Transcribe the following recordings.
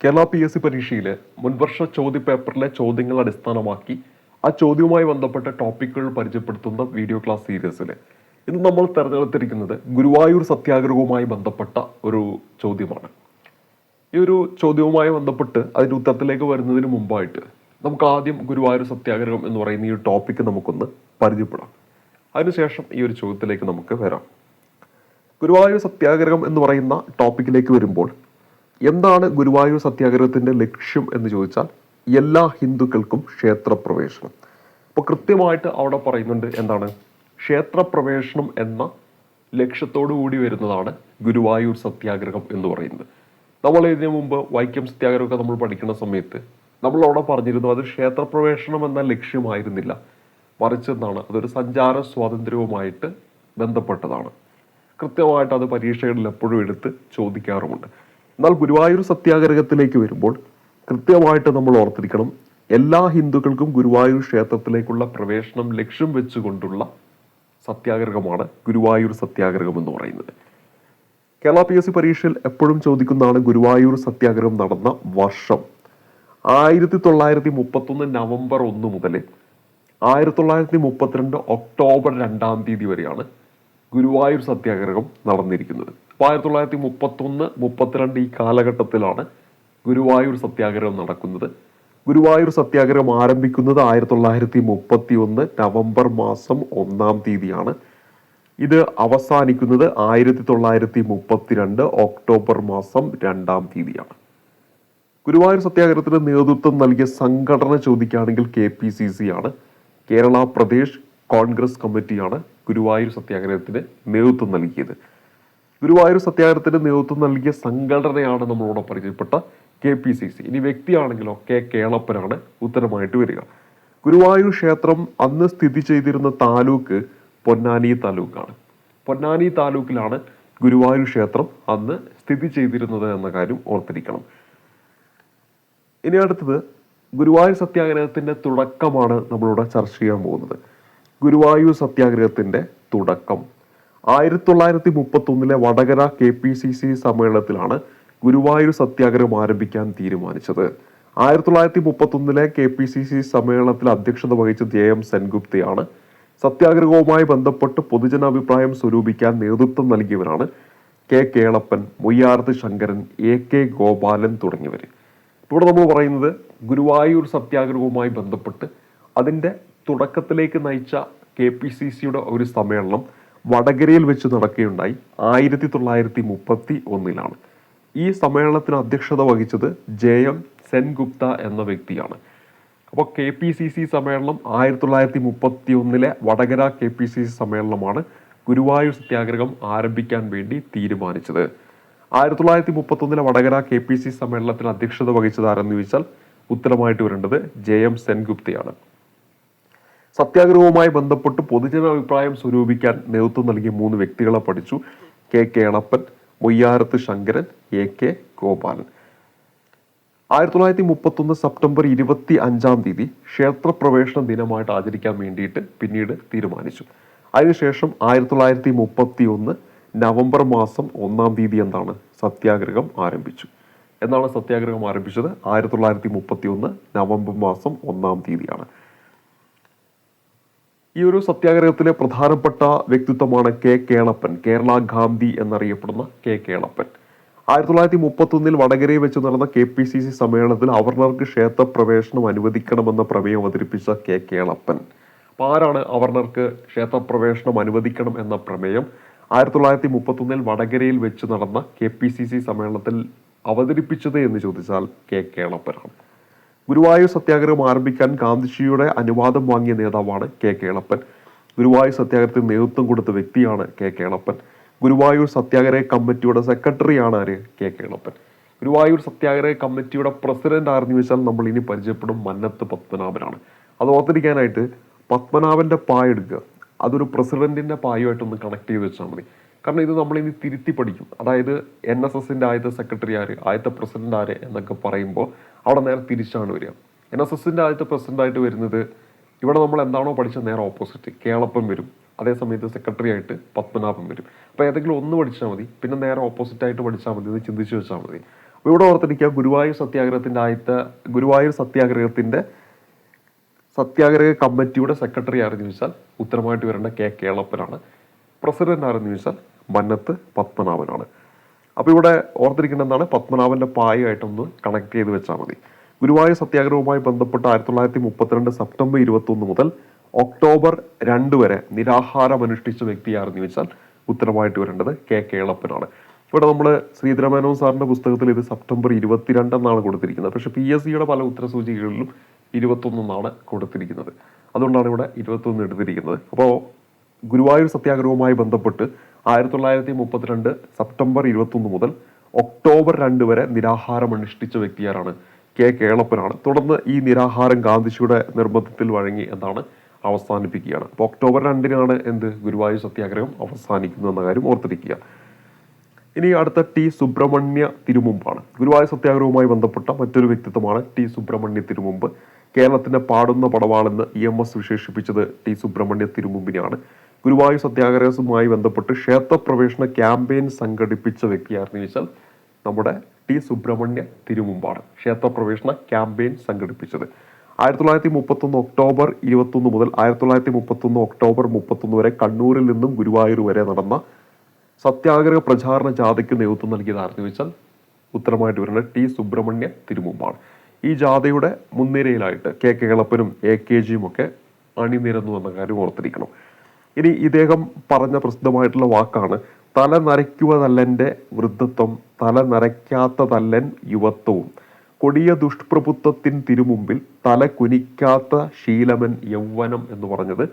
Kerala P S C പരീക്ഷയിലെ മുൻവർഷ ചോദ്യപേപ്പറിലെ ചോദ്യങ്ങൾ അടിസ്ഥാനമാക്കി ആ ചോദ്യവുമായി ബന്ധപ്പെട്ട ടോപ്പിക്കുകൾ പരിചയപ്പെടുത്തുന്ന വീഡിയോ ക്ലാസ് സീരീസിൽ ഇന്ന് നമ്മൾ തിരഞ്ഞെടുത്തിരിക്കുന്നത് ഗുരുവായൂർ സത്യാഗ്രഹവുമായി ബന്ധപ്പെട്ട ഒരു ചോദ്യമാണ്. ഈ ഒരു ചോദ്യവുമായി ബന്ധപ്പെട്ട് അതിന്റെ ഉത്തരത്തിലേക്ക് വരുന്നതിന് മുമ്പായിട്ട് നമുക്ക് ആദ്യം ഗുരുവായൂർ സത്യാഗ്രഹം എന്ന് പറയുന്ന ഈ ടോപ്പിക്ക് നമുക്കൊന്ന് പരിചയപ്പെടാം. അതിനുശേഷം ഈ ഒരു ചോദ്യത്തിലേക്ക് നമുക്ക് വരാം. ഗുരുവായൂർ സത്യാഗ്രഹം എന്ന് പറയുന്ന ടോപ്പിക്കിലേക്ക് വരുമ്പോൾ എന്താണ് ഗുരുവായൂർ സത്യാഗ്രഹത്തിന്റെ ലക്ഷ്യം എന്ന് ചോദിച്ചാൽ എല്ലാ ഹിന്ദുക്കൾക്കും ക്ഷേത്രപ്രവേശനം. അപ്പോൾ കൃത്യമായിട്ട് അവിടെ പറയുന്നുണ്ട് എന്താണ്? ക്ഷേത്രപ്രവേശനം എന്ന ലക്ഷ്യത്തോടു കൂടി വരുന്നതാണ് ഗുരുവായൂർ സത്യാഗ്രഹം എന്ന് പറയുന്നത്. നമ്മൾ ഇതിനു മുമ്പ് വൈക്കം സത്യാഗ്രഹമൊക്കെ നമ്മൾ പഠിക്കുന്ന സമയത്ത് നമ്മൾ അവിടെ പറഞ്ഞിരുന്നു അത് ക്ഷേത്രപ്രവേശനം എന്ന ലക്ഷ്യമായിരുന്നില്ല. മറിച്ച് എന്താണ്? അതൊരു സഞ്ചാര സ്വാതന്ത്ര്യവുമായിട്ട് ബന്ധപ്പെട്ടതാണ്. കൃത്യമായിട്ട് അത് പരീക്ഷകളിൽ എപ്പോഴും എടുത്ത് ചോദിക്കാറുമുണ്ട്. എന്നാൽ ഗുരുവായൂർ സത്യാഗ്രഹത്തിലേക്ക് വരുമ്പോൾ കൃത്യമായിട്ട് നമ്മൾ ഓർത്തിരിക്കണം എല്ലാ ഹിന്ദുക്കൾക്കും ഗുരുവായൂർ ക്ഷേത്രത്തിലേക്കുള്ള പ്രവേശനം ലക്ഷ്യം വെച്ചുകൊണ്ടുള്ള സത്യാഗ്രഹമാണ് ഗുരുവായൂർ സത്യാഗ്രഹം എന്ന് പറയുന്നത്. കേരള പി എസ് സി പരീക്ഷയിൽ എപ്പോഴും ചോദിക്കുന്നതാണ് ഗുരുവായൂർ സത്യാഗ്രഹം നടന്ന വർഷം. ആയിരത്തി തൊള്ളായിരത്തി മുപ്പത്തൊന്ന് നവംബർ ഒന്ന് മുതൽ ആയിരത്തി തൊള്ളായിരത്തി മുപ്പത്തിരണ്ട് ഒക്ടോബർ രണ്ടാം തീയതി വരെയാണ് ഗുരുവായൂർ സത്യാഗ്രഹം നടന്നിരിക്കുന്നത്. അപ്പോൾ ആയിരത്തി തൊള്ളായിരത്തി മുപ്പത്തൊന്ന് മുപ്പത്തിരണ്ട് ഈ കാലഘട്ടത്തിലാണ് ഗുരുവായൂർ സത്യാഗ്രഹം നടക്കുന്നത്. ഗുരുവായൂർ സത്യാഗ്രഹം ആരംഭിക്കുന്നത് ആയിരത്തി തൊള്ളായിരത്തി മുപ്പത്തി ഒന്ന് നവംബർ മാസം ഒന്നാം തീയതിയാണ്. ഇത് അവസാനിക്കുന്നത് ആയിരത്തി തൊള്ളായിരത്തി മുപ്പത്തിരണ്ട് ഒക്ടോബർ മാസം രണ്ടാം തീയതിയാണ്. ഗുരുവായൂർ സത്യാഗ്രഹത്തിന് നേതൃത്വം നൽകിയ സംഘടന ചോദിക്കുകയാണെങ്കിൽ കെ പി സി സി ആണ് കേരള പ്രദേശ് കോൺഗ്രസ് കമ്മിറ്റിയാണ് ഗുരുവായൂർ സത്യാഗ്രഹത്തിന് നേതൃത്വം നൽകിയത്. ഗുരുവായൂർ സത്യാഗ്രഹത്തിന് നേതൃത്വം നൽകിയ സംഘടനയാണ് നമ്മളോട് പരിചയപ്പെട്ട കെ പി സി സി. ഇനി വ്യക്തിയാണെങ്കിലോ കെ കേളപ്പനാണ് ഉത്തരമായിട്ട് വരിക. ഗുരുവായൂർ ക്ഷേത്രം അന്ന് സ്ഥിതി ചെയ്തിരുന്ന താലൂക്ക് പൊന്നാനി താലൂക്കാണ്. പൊന്നാനി താലൂക്കിലാണ് ഗുരുവായൂർ ക്ഷേത്രം അന്ന് സ്ഥിതി ചെയ്തിരുന്നത് എന്ന കാര്യം ഓർത്തിരിക്കണം. ഇനി അടുത്തത് ഗുരുവായൂർ സത്യാഗ്രഹത്തിന്റെ തുടക്കമാണ് നമ്മളിവിടെ ചർച്ച ചെയ്യാൻ പോകുന്നത്. ഗുരുവായൂർ സത്യാഗ്രഹത്തിന്റെ തുടക്കം. ആയിരത്തി തൊള്ളായിരത്തി മുപ്പത്തി ഒന്നിലെ Vadakara K P C C സമ്മേളനത്തിലാണ് ഗുരുവായൂർ സത്യാഗ്രഹം ആരംഭിക്കാൻ തീരുമാനിച്ചത്. ആയിരത്തി തൊള്ളായിരത്തി മുപ്പത്തി ഒന്നിലെ കെ പി സി സി സമ്മേളനത്തിൽ അധ്യക്ഷത വഹിച്ച ജെ എം സെൻഗുപ്തയാണ് സത്യാഗ്രഹവുമായി ബന്ധപ്പെട്ട് പൊതുജനാഭിപ്രായം സ്വരൂപിക്കാൻ നേതൃത്വം നൽകിയവരാണ് K Kelappan Muyyarth Shankaran A K Gopalan തുടങ്ങിയവർ. ഇവിടെ നമ്മൾ പറയുന്നത് ഗുരുവായൂർ സത്യാഗ്രഹവുമായി ബന്ധപ്പെട്ട് അതിന്റെ തുടക്കത്തിലേക്ക് നയിച്ച കെ പി സി സിയുടെ ഒരു സമ്മേളനം വടകരയിൽ വെച്ച് നടക്കുകയുണ്ടായി. ആയിരത്തി തൊള്ളായിരത്തി മുപ്പത്തി ഒന്നിലാണ് ഈ സമ്മേളനത്തിന് അധ്യക്ഷത വഹിച്ചത് ജെ എം സെൻഗുപ്ത എന്ന വ്യക്തിയാണ്. അപ്പോൾ കെ പി സി സി സമ്മേളനം ആയിരത്തി തൊള്ളായിരത്തി മുപ്പത്തി ഒന്നിലെ Vadakara K P C C സമ്മേളനമാണ് ഗുരുവായൂർ സത്യാഗ്രഹം ആരംഭിക്കാൻ വേണ്ടി തീരുമാനിച്ചത്. ആയിരത്തി തൊള്ളായിരത്തി മുപ്പത്തി ഒന്നിലെ വടകര കെ പി സി സമ്മേളനത്തിന് അധ്യക്ഷത വഹിച്ചത് ആരെന്ന് ചോദിച്ചാൽ ഉത്തരമായിട്ട് വരേണ്ടത് ജെ എം സെൻഗുപ്തയാണ്. സത്യാഗ്രഹവുമായി ബന്ധപ്പെട്ട് പൊതുജന അഭിപ്രായം സ്വരൂപിക്കാൻ നേതൃത്വം നൽകിയ മൂന്ന് വ്യക്തികളെ പഠിച്ചു. K. Kelappan Moyyarath Shankaran A. K. Gopalan. ആയിരത്തി തൊള്ളായിരത്തി മുപ്പത്തൊന്ന് സെപ്റ്റംബർ ഇരുപത്തി അഞ്ചാം തീയതി ക്ഷേത്രപ്രവേശന ദിനമായിട്ട് ആചരിക്കാൻ വേണ്ടിയിട്ട് പിന്നീട് തീരുമാനിച്ചു. അതിനുശേഷം ആയിരത്തി തൊള്ളായിരത്തി മുപ്പത്തി ഒന്ന് നവംബർ മാസം ഒന്നാം തീയതി എന്താണ്? സത്യാഗ്രഹം ആരംഭിച്ചു. എന്നാണ് സത്യാഗ്രഹം ആരംഭിച്ചത്? ആയിരത്തി തൊള്ളായിരത്തി മുപ്പത്തി ഒന്ന് നവംബർ മാസം ഒന്നാം തീയതിയാണ്. ഈ ഒരു സത്യാഗ്രഹത്തിലെ പ്രധാനപ്പെട്ട വ്യക്തിത്വമാണ് കെ കേളപ്പൻ കേരള ഗാന്ധി എന്നറിയപ്പെടുന്ന കെ കേളപ്പൻ. ആയിരത്തി തൊള്ളായിരത്തി മുപ്പത്തൊന്നിൽ വടകരയിൽ വെച്ച് നടന്ന കെ പി സി സി സമ്മേളനത്തിൽ അവർണർക്ക് ക്ഷേത്രപ്രവേശനം അനുവദിക്കണമെന്ന പ്രമേയം അവതരിപ്പിച്ച കെ കേളപ്പൻ. അപ്പോൾ ആരാണ് അവർണർക്ക് ക്ഷേത്രപ്രവേശനം അനുവദിക്കണം എന്ന പ്രമേയം? ആയിരത്തി തൊള്ളായിരത്തി മുപ്പത്തൊന്നിൽ വടകരയിൽ വെച്ച് നടന്ന കെ പി സി സി സമ്മേളനത്തിൽ അവതരിപ്പിച്ചത് എന്ന് ചോദിച്ചാൽ കെ കേളപ്പനാണ് ഗുരുവായൂർ സത്യാഗ്രഹം ആരംഭിക്കാൻ ഗാന്ധിജിയുടെ അനുവാദം വാങ്ങിയ നേതാവാണ് കെ കേളപ്പൻ. ഗുരുവായൂർ സത്യാഗ്രഹത്തിന് നേതൃത്വം കൊടുത്ത വ്യക്തിയാണ് കെ കേളപ്പൻ. ഗുരുവായൂർ സത്യാഗ്രഹ കമ്മിറ്റിയുടെ സെക്രട്ടറിയാണ് ആര്? കെ കേളപ്പൻ. ഗുരുവായൂർ സത്യാഗ്രഹ കമ്മിറ്റിയുടെ പ്രസിഡന്റ് ആരെന്ന് ചോദിച്ചാൽ നമ്മൾ ഇനി പരിചയപ്പെടും മന്നത്ത് പത്മനാഭനാണ്. അത് ഓർത്തിരിക്കാനായിട്ട് പത്മനാഭന്റെ പായ എടുക്കുക. അതൊരു പ്രസിഡന്റിന്റെ പായുമായിട്ടൊന്ന് കണക്ട് ചെയ്ത് വെച്ചാൽ മതി. കാരണം ഇത് നമ്മൾ ഇനി തിരുത്തി പഠിക്കും. അതായത് എൻ എസ് എസിന്റെ ആദ്യത്തെ സെക്രട്ടറി ആര്? ആദ്യത്തെ പ്രസിഡന്റ് ആര്? എന്നൊക്കെ പറയുമ്പോൾ അവിടെ നേരെ തിരിച്ചാണ് വരിക. എൻ എസ് എസിന്റെ ആദ്യത്തെ പ്രസിഡന്റായിട്ട് വരുന്നത് ഇവിടെ നമ്മൾ എന്താണോ പഠിച്ച നേരെ ഓപ്പോസിറ്റ് കേളപ്പം വരും. അതേ സമയത്ത് സെക്രട്ടറി ആയിട്ട് പത്മനാഭം വരും. അപ്പോൾ ഏതെങ്കിലും ഒന്ന് പഠിച്ചാൽ മതി പിന്നെ നേരെ ഓപ്പോസിറ്റ് ആയിട്ട് പഠിച്ചാൽ മതി എന്ന് ചിന്തിച്ച് വെച്ചാൽ മതി. അപ്പോൾ ഇവിടെ ഓർത്തിരിക്കുക ഗുരുവായൂർ സത്യാഗ്രഹത്തിന്റെ ആദ്യത്തെ ഗുരുവായൂർ സത്യാഗ്രഹത്തിന്റെ സത്യാഗ്രഹ കമ്മിറ്റിയുടെ സെക്രട്ടറി ആരെന്ന് ചോദിച്ചാൽ ഉത്തരമായിട്ട് വരേണ്ട കെ കേളപ്പനാണ്. പ്രസിഡന്റ് ആരെന്ന് ചോദിച്ചാൽ മന്നത്ത് പത്മനാഭനാണ്. അപ്പോൾ ഇവിടെ ഓർത്തിരിക്കേണ്ട എന്താണ് പത്മനാഭന്റെ പായയായിട്ടൊന്ന് കണക്ട് ചെയ്ത് വെച്ചാൽ മതി. ഗുരുവായൂർ സത്യാഗ്രഹവുമായി ബന്ധപ്പെട്ട് ആയിരത്തി തൊള്ളായിരത്തി മുപ്പത്തിരണ്ട് സെപ്റ്റംബർ ഇരുപത്തി ഒന്ന് മുതൽ ഒക്ടോബർ രണ്ട് വരെ നിരാഹാരം അനുഷ്ഠിച്ച വ്യക്തി ആരെന്ന് ചോദിച്ചാൽ ഉത്തരമായിട്ട് വരേണ്ടത് കെ കേളപ്പനാണ്. ഇവിടെ നമ്മൾ ശ്രീധരമേനോൻ സാറിന്റെ പുസ്തകത്തിൽ ഇത് സെപ്റ്റംബർ ഇരുപത്തിരണ്ട് എന്നാണ് കൊടുത്തിരിക്കുന്നത്. പക്ഷേ പി എസ് സിയുടെ പല ഉത്തരസൂചികളിലും ഇരുപത്തൊന്നാണ് കൊടുത്തിരിക്കുന്നത്. അതുകൊണ്ടാണ് ഇവിടെ ഇരുപത്തൊന്ന് എടുത്തിരിക്കുന്നത്. അപ്പോൾ ഗുരുവായൂർ സത്യാഗ്രഹവുമായി ബന്ധപ്പെട്ട് ആയിരത്തി തൊള്ളായിരത്തി മുപ്പത്തിരണ്ട് സെപ്റ്റംബർ ഇരുപത്തൊന്ന് മുതൽ ഒക്ടോബർ രണ്ട് വരെ നിരാഹാരം അനുഷ്ഠിച്ച വ്യക്തിയാരാണ് കെ കേളപ്പനാണ്. തുടർന്ന് ഈ നിരാഹാരം ഗാന്ധിജിയുടെ നിർബന്ധത്തിൽ വഴങ്ങി എന്നാണ് അവസാനിപ്പിക്കുകയാണ്. അപ്പോൾ ഒക്ടോബർ രണ്ടിനാണ് എന്ത് ഗുരുവായൂർ സത്യാഗ്രഹം അവസാനിക്കുന്നു എന്ന കാര്യം ഓർത്തിരിക്കുക. ഇനി അടുത്ത ടി സുബ്രഹ്മണ്യ തിരുമുമ്പാണ്. ഗുരുവായൂർ സത്യാഗ്രഹവുമായി ബന്ധപ്പെട്ട മറ്റൊരു വ്യക്തിത്വമാണ് ടി സുബ്രഹ്മണ്യ തിരുമുമ്പ്. കേരളത്തിന്റെ പാടുന്ന പടവാളെന്ന് ഇ എം എസ് വിശേഷിപ്പിച്ചത് ടി സുബ്രഹ്മണ്യ തിരുമുമ്പിനെയാണ്. ഗുരുവായൂർ സത്യാഗ്രഹവുമായി ബന്ധപ്പെട്ട് ക്ഷേത്രപ്രവേശന ക്യാമ്പയിൻ സംഘടിപ്പിച്ച വ്യക്തിയായിരുന്നു ചോദിച്ചാൽ നമ്മുടെ ടി സുബ്രഹ്മണ്യ തിരുമുമ്പാണ് ക്ഷേത്രപ്രവേശന ക്യാമ്പയിൻ സംഘടിപ്പിച്ചത്. ആയിരത്തി തൊള്ളായിരത്തി മുപ്പത്തൊന്ന് ഒക്ടോബർ ഇരുപത്തൊന്ന് മുതൽ ആയിരത്തി തൊള്ളായിരത്തി മുപ്പത്തൊന്ന് ഒക്ടോബർ മുപ്പത്തൊന്ന് വരെ കണ്ണൂരിൽ നിന്നും ഗുരുവായൂർ വരെ നടന്ന സത്യാഗ്രഹ പ്രചാരണ ജാഥയ്ക്ക് നേതൃത്വം നൽകിയതായിരുന്നു ചോദിച്ചാൽ ഉത്തരമായിട്ട് വരുന്നത് ടി സുബ്രഹ്മണ്യ തിരുമുമ്പാണ് ഈ ജാഥയുടെ മുൻനിരയിലായിട്ട് കെ കെ കേളപ്പനും എ കെ ജിയും ഒക്കെ അണിനിരന്നു എന്ന കാര്യം ഓർത്തിരിക്കണം. ഇനി ഇദ്ദേഹം പറഞ്ഞ പ്രസിദ്ധമായിട്ടുള്ള വാക്കാണ് തല നരയ്ക്കുവതല്ലന്റെ വൃദ്ധത്വം തല നരയ്ക്കാത്തതല്ലൻ യുവത്വവും. കൊടിയ ദുഷ്പ്രഭുത്വത്തിൻ തിരുമുമ്പിൽ തല കുനിക്കാത്ത ശീലമൻ യൗവനം എന്ന് പറഞ്ഞത്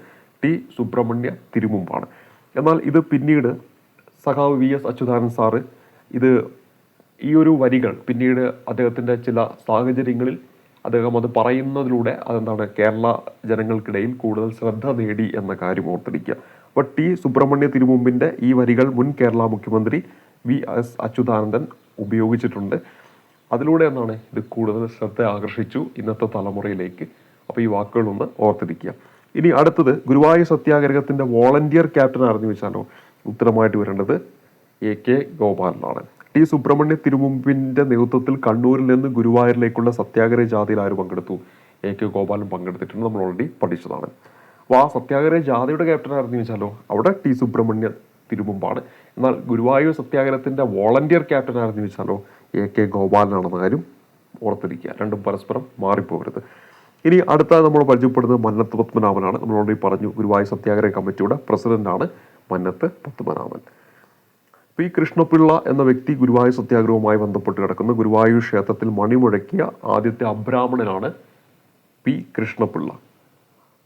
ടി സുബ്രഹ്മണ്യ തിരുമുമ്പാണ്. എന്നാൽ ഇത് പിന്നീട് സഖാവ് വി എസ് അച്യുതാനന്ദ സാറ് ഇത് ഈ ഒരു വരികൾ പിന്നീട് അദ്ദേഹത്തിന്റെ ചില സാഹചര്യങ്ങളിൽ അദ്ദേഹം അത് പറയുന്നതിലൂടെ അതെന്താണ് കേരള ജനങ്ങൾക്കിടയിൽ കൂടുതൽ ശ്രദ്ധ നേടി എന്ന കാര്യം ഓർത്തിരിക്കുക. അപ്പോൾ ടി സുബ്രഹ്മണ്യ തിരുമുമ്പിന്റെ ഈ വരികൾ മുൻ കേരള മുഖ്യമന്ത്രി വി എസ് അച്യുതാനന്ദൻ ഉപയോഗിച്ചിട്ടുണ്ട്. അതിലൂടെ എന്നാണ് ഇത് കൂടുതൽ ശ്രദ്ധ ആകർഷിച്ചു ഇന്നത്തെ തലമുറയിലേക്ക്. അപ്പോൾ ഈ വാക്കുകളൊന്ന് ഓർത്തിരിക്കുക. ഇനി അടുത്തത് ഗുരുവായൂർ സത്യാഗ്രഹത്തിന്റെ വോളണ്ടിയർ ക്യാപ്റ്റൻ ആരെന്ന് വെച്ചാലോ ഉത്തരമായിട്ട് വരേണ്ടത് എ കെ ഗോപാലനാണ്. ടി സുബ്രഹ്മണ്യ തിരുമുമ്പിന്റെ നേതൃത്വത്തിൽ കണ്ണൂരിൽ നിന്ന് ഗുരുവായൂരിലേക്കുള്ള സത്യാഗ്രഹ ജാഥയിൽ ആര് പങ്കെടുത്തു? എ കെ ഗോപാലൻ പങ്കെടുത്തിട്ടുണ്ട്. നമ്മൾ ഓൾറെഡി പഠിച്ചതാണ്. അപ്പോൾ ആ സത്യാഗ്രഹ ജാഥയുടെ ക്യാപ്റ്റൻ ആരെന്ന് വെച്ചാലോ അവിടെ ടി സുബ്രഹ്മണ്യ തിരുമുമ്പാണ്. എന്നാൽ ഗുരുവായൂർ സത്യാഗ്രഹത്തിന്റെ വോളണ്ടിയർ ക്യാപ്റ്റൻ ആരെന്ന് വെച്ചാലോ എ കെ ഗോപാലനാണെന്ന കാര്യം ഓർത്തിരിക്കുക. രണ്ടും പരസ്പരം മാറിപ്പോകരുത്. ഇനി അടുത്ത നമ്മൾ പരിചയപ്പെടുന്നത് മന്നത്ത് പത്മനാഭനാണ്. നമ്മൾ ഓൾറെഡി പറഞ്ഞു ഗുരുവായൂർ സത്യാഗ്രഹ കമ്മിറ്റിയുടെ പ്രസിഡന്റാണ് മന്നത്ത് പത്മനാഭൻ. പി കൃഷ്ണപിള്ള എന്ന വ്യക്തി ഗുരുവായൂർ സത്യാഗ്രഹവുമായി ബന്ധപ്പെട്ട് കിടക്കുന്ന ഗുരുവായൂർ ക്ഷേത്രത്തിൽ മണിമുഴക്കിയ ആദ്യത്തെ അബ്രാഹ്മണനാണ് പി കൃഷ്ണപിള്ള.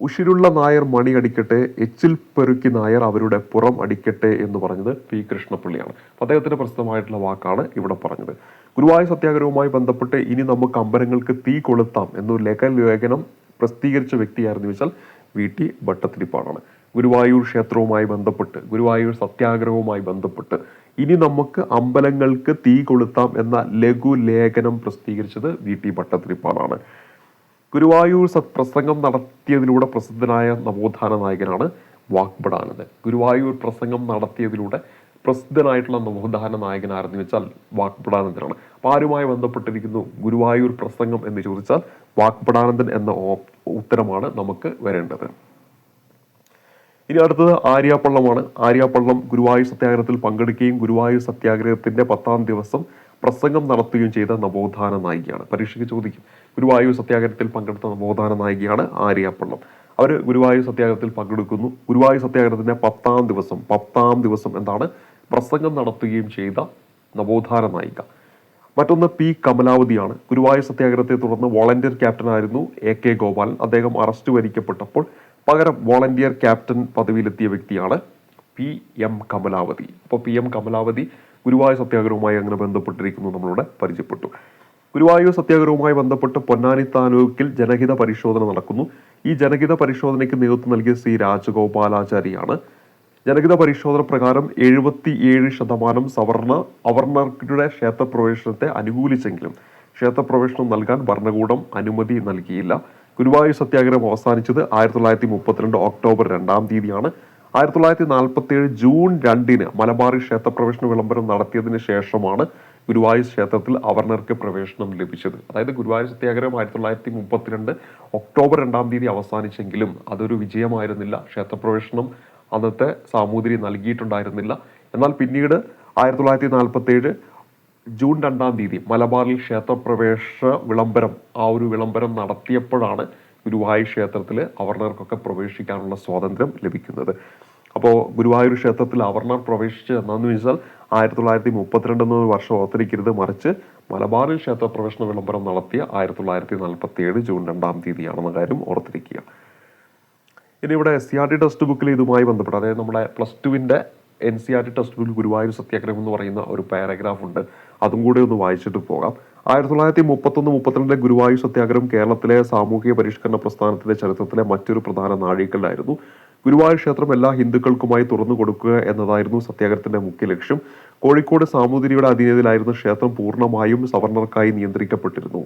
ഉഷിരുള്ള നായർ മണി അടിക്കട്ടെ എച്ചിൽ പെരുക്കി നായർ അവരുടെ പുറം അടിക്കട്ടെ എന്ന് പറഞ്ഞത് പി കൃഷ്ണപിള്ളിയാണ്. അദ്ദേഹത്തിന്റെ പ്രസിദ്ധമായിട്ടുള്ള വാക്കാണ് ഇവിടെ പറഞ്ഞത്. ഗുരുവായൂർ സത്യാഗ്രഹവുമായി ബന്ധപ്പെട്ട് ഇനി നമുക്ക് അമ്പലങ്ങൾക്ക് തീ കൊളുത്താം എന്നൊരു ലേഖ ലേഖനം പ്രസിദ്ധീകരിച്ച വ്യക്തിയായിരുന്നു വെച്ചാൽ വി ടി ഭട്ടത്തിരിപ്പാടാണ് ഗുരുവായൂർ ക്ഷേത്രവുമായി ബന്ധപ്പെട്ട് ഗുരുവായൂർ സത്യാഗ്രഹവുമായി ബന്ധപ്പെട്ട് ഇനി നമുക്ക് അമ്പലങ്ങൾക്ക് തീ കൊളുത്താം എന്ന ലഘുലേഖനം പ്രസിദ്ധീകരിച്ചത് വി. ടി. ഭട്ടതിരിപ്പാടാണ്. ഗുരുവായൂർ സത് പ്രസംഗം നടത്തിയതിലൂടെ പ്രസിദ്ധനായ നവോത്ഥാന നായകനാണ് വാക്ബടാനന്ദൻ ഗുരുവായൂർ പ്രസംഗം നടത്തിയതിലൂടെ പ്രസിദ്ധനായിട്ടുള്ള നവോത്ഥാന നായകൻ ആരെന്ന് വെച്ചാൽ വാക്ബടാനന്ദനാണ് അപ്പോൾ ആരുമായി ബന്ധപ്പെട്ടിരിക്കുന്നു ഗുരുവായൂർ പ്രസംഗം എന്ന് ചോദിച്ചാൽ വാക്ബടാനന്ദൻ എന്ന ഉത്തരമാണ് നമുക്ക് വരേണ്ടത്. ഇനി അടുത്തത് ആര്യാപ്പള്ളമാണ് ആര്യാപ്പള്ളം ഗുരുവായൂർ സത്യാഗ്രഹത്തിൽ പങ്കെടുക്കുകയും ഗുരുവായൂർ സത്യാഗ്രഹത്തിന്റെ പത്താം ദിവസം പ്രസംഗം നടത്തുകയും ചെയ്ത നവോത്ഥാന നായികയാണ്. പരീക്ഷയ്ക്ക് ചോദിക്കും ഗുരുവായൂർ സത്യാഗ്രഹത്തിൽ പങ്കെടുത്ത നവോത്ഥാന നായികയാണ് ആര്യാപ്പള്ളം അവർ ഗുരുവായൂർ സത്യാഗ്രഹത്തിൽ പങ്കെടുക്കുന്നു. ഗുരുവായൂർ സത്യാഗ്രഹത്തിന്റെ പത്താം ദിവസം പത്താം ദിവസം എന്താണ്? പ്രസംഗം നടത്തുകയും ചെയ്ത നവോത്ഥാന നായിക. മറ്റൊന്ന് പി കമലാവതിയാണ്. ഗുരുവായൂർ സത്യാഗ്രഹത്തെ തുടർന്ന് വോളണ്ടിയർ ക്യാപ്റ്റൻ ആയിരുന്നു എ കെ ഗോപാലൻ. അദ്ദേഹം അറസ്റ്റ് വരിക്കപ്പെട്ടപ്പോൾ പകരം വോളണ്ടിയർ ക്യാപ്റ്റൻ പദവിയിലെത്തിയ വ്യക്തിയാണ് പി എം കമലാവതി. അപ്പോൾ പി എം കമലാവതി ഗുരുവായൂർ സത്യാഗ്രഹവുമായി അങ്ങനെ ബന്ധപ്പെട്ടിരിക്കുന്നു നമ്മളിവിടെ പരിചയപ്പെട്ടു. ഗുരുവായൂർ സത്യാഗ്രഹവുമായി ബന്ധപ്പെട്ട് പൊന്നാനി താലൂക്കിൽ ജനഹിത പരിശോധന നടക്കുന്നു. ഈ ജനഹിത പരിശോധനയ്ക്ക് നേതൃത്വം നൽകിയ ശ്രീ രാജഗോപാലാചാരിയാണ് ജനഹിത പരിശോധന പ്രകാരം എഴുപത്തി ഏഴ് ശതമാനം സവർണ അവർണരുടെ ക്ഷേത്രപ്രവേശനത്തെ അനുകൂലിച്ചെങ്കിലും ക്ഷേത്രപ്രവേശനം നൽകാൻ ഭരണകൂടം അനുമതി നൽകിയില്ല. ഗുരുവായൂർ സത്യാഗ്രഹം അവസാനിച്ചത് ആയിരത്തി തൊള്ളായിരത്തി മുപ്പത്തിരണ്ട് ഒക്ടോബർ രണ്ടാം തീയതിയാണ്. ആയിരത്തി തൊള്ളായിരത്തി നാൽപ്പത്തി ഏഴ് ജൂൺ രണ്ടിന് മലബാറി ക്ഷേത്രപ്രവേശന വിളംബരം നടത്തിയതിന് ശേഷമാണ് ഗുരുവായൂർ ക്ഷേത്രത്തിൽ അവർണർക്ക് പ്രവേശനം ലഭിച്ചത്. അതായത് ഗുരുവായൂർ സത്യാഗ്രഹം ആയിരത്തി തൊള്ളായിരത്തി മുപ്പത്തിരണ്ട് ഒക്ടോബർ രണ്ടാം തീയതി അവസാനിച്ചെങ്കിലും അതൊരു വിജയമായിരുന്നില്ല. ക്ഷേത്രപ്രവേശനം അന്നത്തെ സാമൂതിരി നൽകിയിട്ടുണ്ടായിരുന്നില്ല. എന്നാൽ പിന്നീട് ആയിരത്തി തൊള്ളായിരത്തി നാൽപ്പത്തി ഏഴ് ജൂൺ രണ്ടാം തീയതി മലബാറിൽ ക്ഷേത്രപ്രവേശ വിളംബരം ആ ഒരു വിളംബരം നടത്തിയപ്പോഴാണ് ഗുരുവായൂർ ക്ഷേത്രത്തിൽ അവർണർക്കൊക്കെ പ്രവേശിക്കാനുള്ള സ്വാതന്ത്ര്യം ലഭിക്കുന്നത്. അപ്പോൾ ഗുരുവായൂർ ക്ഷേത്രത്തിൽ അവർണർ പ്രവേശിച്ച് എന്നാന്ന് വെച്ചാൽ ആയിരത്തി തൊള്ളായിരത്തി മുപ്പത്തിരണ്ട് എന്ന വർഷം ഓർത്തിരിക്കരുത് മറിച്ച് മലബാറിൽ ക്ഷേത്രപ്രവേശന വിളംബരം നടത്തിയ ആയിരത്തി തൊള്ളായിരത്തി നാൽപ്പത്തി ഏഴ് ജൂൺ രണ്ടാം തീയതിയാണെന്ന കാര്യം ഓർത്തിരിക്കുക. ഇനി ഇവിടെ S C R T text ബുക്കിൽ ഇതുമായി ബന്ധപ്പെട്ട് അതായത് നമ്മുടെ പ്ലസ് ടുവിന്റെ N C R T text ബുക്കിൽ ഗുരുവായൂർ സത്യാഗ്രഹം എന്ന് പറയുന്ന ഒരു പാരഗ്രാഫ് ഉണ്ട് അതും കൂടെ ഒന്ന് വായിച്ചിട്ട് പോകാം. ആയിരത്തി തൊള്ളായിരത്തി മുപ്പത്തൊന്ന് മുപ്പത്തിരണ്ടിലെ ഗുരുവായൂർ സത്യാഗ്രഹം കേരളത്തിലെ സാമൂഹിക പരിഷ്കരണ പ്രസ്ഥാനത്തിന്റെ ചരിത്രത്തിലെ മറ്റൊരു പ്രധാന നാഴികക്കല്ലായിരുന്നു. ഗുരുവായൂർ ക്ഷേത്രം എല്ലാ ഹിന്ദുക്കൾക്കുമായി തുറന്നു കൊടുക്കുക എന്നതായിരുന്നു സത്യാഗ്രഹത്തിന്റെ മുഖ്യ ലക്ഷ്യം. കോഴിക്കോട് സാമൂതിരിയുടെ അധീനതയിലായിരുന്ന ക്ഷേത്രം പൂർണമായും സവർണർക്കായി നിയന്ത്രിക്കപ്പെട്ടിരുന്നു.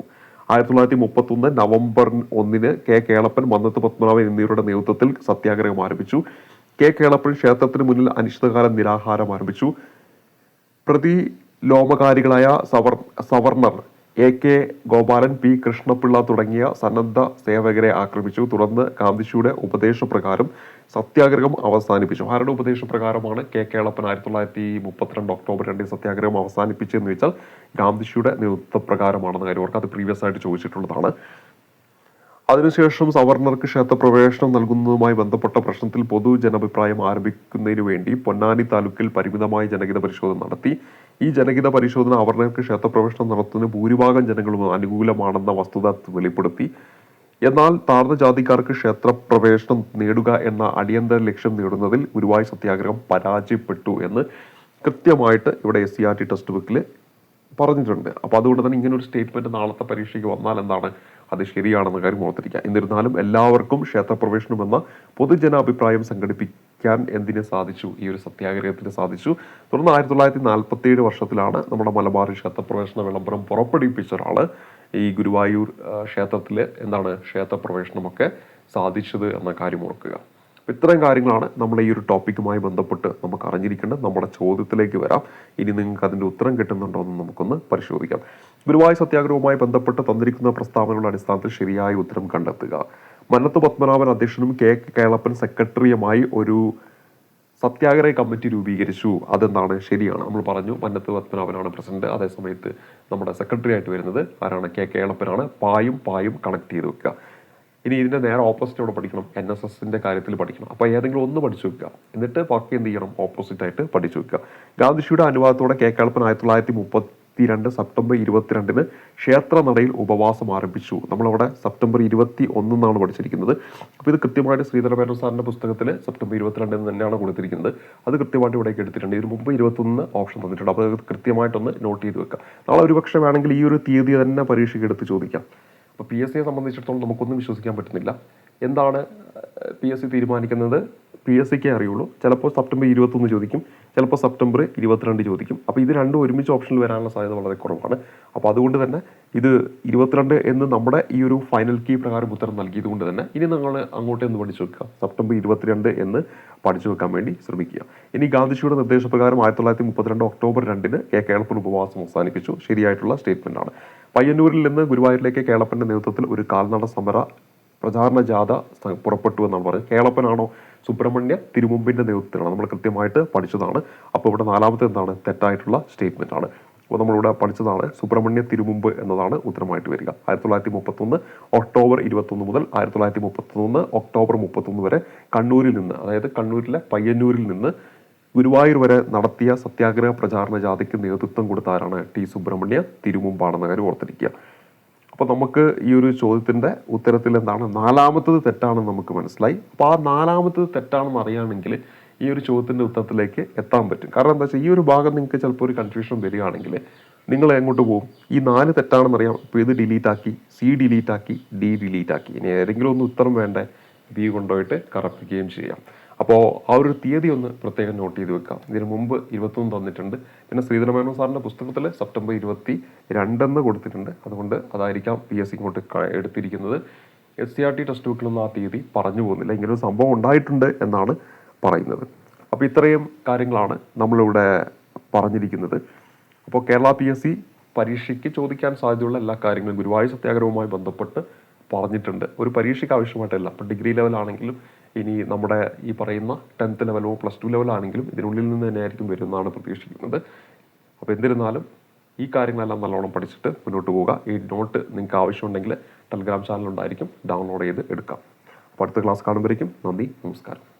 ആയിരത്തി തൊള്ളായിരത്തി മുപ്പത്തൊന്ന് നവംബർ ഒന്നിന് കെ കേളപ്പൻ മന്നത്ത് പത്മനാഭൻ എന്നിവരുടെ നേതൃത്വത്തിൽ സത്യാഗ്രഹം ആരംഭിച്ചു. കെ കേളപ്പൻ ക്ഷേത്രത്തിന് മുന്നിൽ അനിശ്ചിതകാല നിരാഹാരം ആരംഭിച്ചു. പ്രതി ലോമകാരികളായ സവർ സവർണർ A K Gopalan P Krishnapillai തുടങ്ങിയ സന്നദ്ധ സേവകരെ ആക്രമിച്ചു. തുടർന്ന് ഗാന്ധിജിയുടെ ഉപദേശപ്രകാരം സത്യാഗ്രഹം അവസാനിപ്പിച്ചു. ആരുടെ ഉപദേശപ്രകാരമാണ് കെ കേളപ്പൻ ആയിരത്തി തൊള്ളായിരത്തി മുപ്പത്തിരണ്ട് ഒക്ടോബർ രണ്ടിൽ സത്യാഗ്രഹം അവസാനിപ്പിച്ചതെന്ന് വെച്ചാൽ ഗാന്ധിജിയുടെ നേതൃത്വപ്രകാരമാണെന്ന് കാര്യം അവർക്ക് അത് പ്രീവിയസ് ആയിട്ട് ചോദിച്ചിട്ടുള്ളതാണ്. അതിനുശേഷം സവർണർക്ക് ക്ഷേത്രപ്രവേശനം നൽകുന്നതുമായി ബന്ധപ്പെട്ട പ്രശ്നത്തിൽ പൊതു ജനാഭിപ്രായം ആരംഭിക്കുന്നതിനു വേണ്ടി പൊന്നാനി താലൂക്കിൽ പരിമിതമായ ജനഹിത പരിശോധന നടത്തി. ഈ ജനഹിത പരിശോധന അവർണർക്ക് ക്ഷേത്രപ്രവേശനം നടത്തുന്ന ഭൂരിഭാഗം ജനങ്ങളും അനുകൂലമാണെന്ന വസ്തുത വെളിപ്പെടുത്തി. എന്നാൽ താഴ്ന്ന ജാതിക്കാർക്ക് ക്ഷേത്രപ്രവേശനം നേടുക എന്ന അടിയന്തര ലക്ഷ്യം നേടുന്നതിൽ ഗുരുവായൂർ സത്യാഗ്രഹം പരാജയപ്പെട്ടു എന്ന് കൃത്യമായിട്ട് ഇവിടെ S C R T text ബുക്കിൽ പറഞ്ഞിട്ടുണ്ട്. അപ്പോൾ അതുകൊണ്ട് തന്നെ ഇങ്ങനെ ഒരു സ്റ്റേറ്റ്മെന്റ് നാളത്തെ പരീക്ഷയ്ക്ക് വന്നാൽ എന്താണ്? അത് ശരിയാണെന്ന കാര്യം ഓർത്തിരിക്കുക. എന്നിരുന്നാലും എല്ലാവർക്കും ക്ഷേത്രപ്രവേശനം എന്ന പൊതുജനാഭിപ്രായം സംഘടിപ്പിക്കാൻ എന്തിന് സാധിച്ചു? ഈ ഒരു സത്യാഗ്രഹത്തിന് സാധിച്ചു. തുടർന്ന് ആയിരത്തി തൊള്ളായിരത്തി നാൽപ്പത്തി ഏഴ് വർഷത്തിലാണ് നമ്മുടെ മലബാർ ക്ഷേത്രപ്രവേശന വിളംബരം പുറപ്പെടുവിപ്പിച്ച ഒരാൾ ഈ ഗുരുവായൂർ ക്ഷേത്രത്തിൽ എന്താണ് ക്ഷേത്രപ്രവേശനമൊക്കെ സാധിച്ചത് എന്ന കാര്യം ഓർക്കുക. അപ്പോൾ ഇത്രയും കാര്യങ്ങളാണ് നമ്മൾ ഈ ഒരു ടോപ്പിക്കുമായി ബന്ധപ്പെട്ട് നമുക്ക് അറിഞ്ഞിരിക്കേണ്ടത്. നമ്മുടെ ചോദ്യത്തിലേക്ക് വരാം. ഇനി നിങ്ങൾക്ക് അതിന്റെ ഉത്തരം കിട്ടുന്നുണ്ടോ എന്ന് നമുക്കൊന്ന് പരിശോധിക്കാം. ഗുരുവായൂർ സത്യാഗ്രഹവുമായി ബന്ധപ്പെട്ട് തന്നിരിക്കുന്ന പ്രസ്താവനകളുടെ അടിസ്ഥാനത്തിൽ ശരിയായ ഉത്തരം കണ്ടെത്തുക. മന്നത്ത് പത്മനാഭൻ അധ്യക്ഷനും കെ കേളപ്പൻ സെക്രട്ടറിയുമായി ഒരു സത്യാഗ്രഹ കമ്മിറ്റി രൂപീകരിച്ചു. അതെന്താണ്? ശരിയാണ്. നമ്മൾ പറഞ്ഞു മന്നത്ത് പത്മനാഭനാണ് പ്രസിഡന്റ്. അതേസമയത്ത് നമ്മുടെ സെക്രട്ടറി ആയിട്ട് വരുന്നത് ആരാണ്? കെ കേളപ്പനാണ്. പായും പായും കണക്ട് ചെയ്ത് വെക്കുക. ഇനി ഇതിന്റെ നേരെ ഓപ്പോസിറ്റ് അവിടെ പഠിക്കണം? എൻ എസ് എസിന്റെ കാര്യത്തിൽ പഠിക്കണം. അപ്പോൾ ഏതെങ്കിലും ഒന്ന് പഠിച്ചു വെക്കുക. എന്നിട്ട് ബാക്കി എന്ത് ചെയ്യണം? ഓപ്പോസിറ്റ് ആയിട്ട് പഠിച്ചു വെക്കുക. ഗാന്ധിജിയുടെ അനുവാദത്തോടെ കെ കേളപ്പൻ ആയിരത്തി തൊള്ളായിരത്തി മുപ്പത്തിരണ്ട് സെപ്റ്റംബർ ഇരുപത്തിരണ്ടിന് ക്ഷേത്രനടയിൽ ഉപവാസം ആരംഭിച്ചു. നമ്മളവിടെ സെപ്റ്റംബർ ഇരുപത്തി ഒന്നെന്നാണ് പഠിച്ചിരിക്കുന്നത്. അപ്പോൾ ഇത് കൃത്യമായിട്ട് ശ്രീധരമേനോൻ സാറിന്റെ പുസ്തകത്തിൽ സെപ്റ്റംബർ ഇരുപത്തിരണ്ട് എന്ന് തന്നെയാണ് കൊടുത്തിരിക്കുന്നത്. അത് കൃത്യമായിട്ട് ഇവിടേക്ക് എടുത്തിട്ടുണ്ട്. ഇതിന് മുമ്പ് ഇരുപത്തൊന്ന് ഓപ്ഷൻ തന്നിട്ടുണ്ട്. അപ്പോൾ അത് കൃത്യമായിട്ടൊന്ന് നോട്ട് ചെയ്ത് വെക്കുക നാളെ ഒരുപക്ഷെ വേണമെങ്കിൽ ഈ ഒരു തീയതി തന്നെ പരീക്ഷയ്ക്ക് എടുത്ത് ചോദിക്കാം. അപ്പോൾ പി എസ് സിയെ സംബന്ധിച്ചിടത്തോളം നമുക്കൊന്നും വിശ്വസിക്കാൻ പറ്റുന്നില്ല. എന്താണ് പി എസ് സി തീരുമാനിക്കുന്നത്? പി എസ് സിക്കേ അറിയുള്ളൂ. ചിലപ്പോൾ സെപ്റ്റംബർ ഇരുപത്തൊന്ന് ചോദിക്കും ചിലപ്പോൾ സെപ്റ്റംബർ ഇരുപത്തിരണ്ട് ചോദിക്കും. അപ്പോൾ ഇത് രണ്ടും ഒരുമിച്ച് ഓപ്ഷനിൽ വരാനുള്ള സാധ്യത വളരെ കുറവാണ്. അപ്പോൾ അതുകൊണ്ട് തന്നെ ഇത് ഇരുപത്തിരണ്ട് എന്ന് നമ്മുടെ ഈ ഒരു ഫൈനൽ കീ പ്രകാരം ഉത്തരം നൽകിയത് കൊണ്ട് തന്നെ ഇനി നിങ്ങൾ അങ്ങോട്ട് എന്ന് പഠിച്ചു വെക്കുക. സെപ്റ്റംബർ ഇരുപത്തിരണ്ട് എന്ന് പഠിച്ചു വെക്കാൻ വേണ്ടി ശ്രമിക്കുക. ഇനി ഗാന്ധിജിയുടെ നിർദ്ദേശപ്രകാരം ആയിരത്തി തൊള്ളായിരത്തി മുപ്പത്തിരണ്ട് ഒക്ടോബർ രണ്ടിന് കെ കേളപ്പൻ ഉപവാസം അവസാനിപ്പിച്ചു. ശരിയായിട്ടുള്ള സ്റ്റേറ്റ്മെന്റാണ് പയ്യന്നൂരിൽ നിന്ന് ഗുരുവായൂരിലേക്ക് കേളപ്പന്റെ നേതൃത്വത്തിൽ ഒരു കാൽനട സമര പ്രചാരണ ജാഥ പുറപ്പെട്ടു എന്നാണ് പറയുന്നത്. കേളപ്പനാണോ സുബ്രഹ്മണ്യ തിരുമുമ്പിന്റെ നേതൃത്വത്തിലാണ് നമ്മൾ കൃത്യമായിട്ട് പഠിച്ചതാണ്. അപ്പോൾ ഇവിടെ നാലാമത്തെ എന്താണ്? തെറ്റായിട്ടുള്ള സ്റ്റേറ്റ്മെന്റ് ആണ്. അപ്പോൾ നമ്മളിവിടെ പഠിച്ചതാണ് സുബ്രഹ്മണ്യ തിരുമുമ്പ് എന്നതാണ് ഉത്തരമായിട്ട് വരിക. ആയിരത്തി തൊള്ളായിരത്തി മുപ്പത്തൊന്ന് ഒക്ടോബർ ഇരുപത്തൊന്ന് മുതൽ ആയിരത്തി തൊള്ളായിരത്തി മുപ്പത്തൊന്ന് ഒക്ടോബർ മുപ്പത്തൊന്ന് വരെ കണ്ണൂരിൽ നിന്ന് അതായത് കണ്ണൂരിലെ പയ്യന്നൂരിൽ നിന്ന് ഗുരുവായൂർ വരെ നടത്തിയ സത്യാഗ്രഹ പ്രചാരണ ജാഥയ്ക്ക് നേതൃത്വം കൊടുത്ത ആരാണ്? ടി സുബ്രഹ്മണ്യ തിരുമുമ്പാണെന്ന കാര്യം ഓർത്തിരിക്കുക. അപ്പോൾ നമുക്ക് ഈ ഒരു ചോദ്യത്തിന്റെ ഉത്തരത്തിൽ എന്താണ്? നാലാമത്തത് തെറ്റാണെന്ന് നമുക്ക് മനസ്സിലായി. അപ്പോൾ ആ നാലാമത്തത് തെറ്റാണെന്ന് അറിയാമെങ്കിൽ ഈ ഒരു ചോദ്യത്തിന്റെ ഉത്തരത്തിലേക്ക് എത്താൻ പറ്റും. കാരണം എന്താ വെച്ചാൽ ഈ ഒരു ഭാഗം നിങ്ങൾക്ക് ചിലപ്പോൾ ഒരു കൺഫ്യൂഷൻ വരികയാണെങ്കിൽ നിങ്ങൾ എങ്ങോട്ട് പോകും? ഈ നാല് തെറ്റാണെന്ന് അറിയാം. ഇപ്പോൾ ഇത് ഡിലീറ്റ് ആക്കി സി ഡിലീറ്റ് ആക്കി ഡി ഡിലീറ്റ് ആക്കി. ഇനി ഏതെങ്കിലും ഒന്ന് ഉത്തരം വേണ്ടേ? ബി കൊണ്ടുപോയിട്ട് കറപ്പിക്കുകയും ചെയ്യാം. അപ്പോൾ ആ ഒരു തീയതി ഒന്ന് പ്രത്യേകം നോട്ട് ചെയ്ത് വെക്കാം. ഇതിന് മുമ്പ് ഇരുപത്തൊന്ന് തന്നിട്ടുണ്ട്. പിന്നെ ശ്രീധരമേനോ സാറിന്റെ പുസ്തകത്തിൽ സെപ്റ്റംബർ ഇരുപത്തി രണ്ടെന്ന് കൊടുത്തിട്ടുണ്ട്. അതുകൊണ്ട് അതായിരിക്കാം പി എസ് സി ഇങ്ങോട്ട് എടുത്തിരിക്കുന്നത്. S C R T text ബുക്കിലൊന്നും ആ തീയതി പറഞ്ഞു പോകുന്നില്ല. ഇങ്ങനെ ഒരു സംഭവം ഉണ്ടായിട്ടുണ്ട് എന്നാണ് പറയുന്നത്. അപ്പോൾ ഇത്രയും കാര്യങ്ങളാണ് നമ്മളിവിടെ പറഞ്ഞിരിക്കുന്നത്. അപ്പോൾ കേരള പി എസ് സി പരീക്ഷയ്ക്ക് ചോദിക്കാൻ സാധ്യതയുള്ള എല്ലാ കാര്യങ്ങളും ഗുരുവായൂർ സത്യാഗ്രഹവുമായി ബന്ധപ്പെട്ട് പറഞ്ഞിട്ടുണ്ട്. ഒരു പരീക്ഷയ്ക്ക് ആവശ്യമായിട്ടല്ല. അപ്പോൾ ഡിഗ്രി ലെവലാണെങ്കിലും ഇനി നമ്മുടെ ഈ പറയുന്ന ടെൻത്ത് ലെവലോ പ്ലസ് ടു ലെവലാണെങ്കിലും ഇതിനുള്ളിൽ നിന്ന് തന്നെയായിരിക്കും വരുമെന്നാണ് പ്രതീക്ഷിക്കുന്നത്. അപ്പോൾ എന്നിരുന്നാലും ഈ കാര്യങ്ങളെല്ലാം നല്ലോണം പഠിച്ചിട്ട് മുന്നോട്ട് പോവുക. ഈ നോട്ട് നിങ്ങൾക്ക് ആവശ്യമുണ്ടെങ്കിൽ ടെലിഗ്രാം ചാനലുണ്ടായിരിക്കും ഡൗൺലോഡ് ചെയ്ത് എടുക്കാം. അപ്പോൾ അടുത്ത ക്ലാസ് കാണുമ്പോഴേക്കും നന്ദി നമസ്കാരം.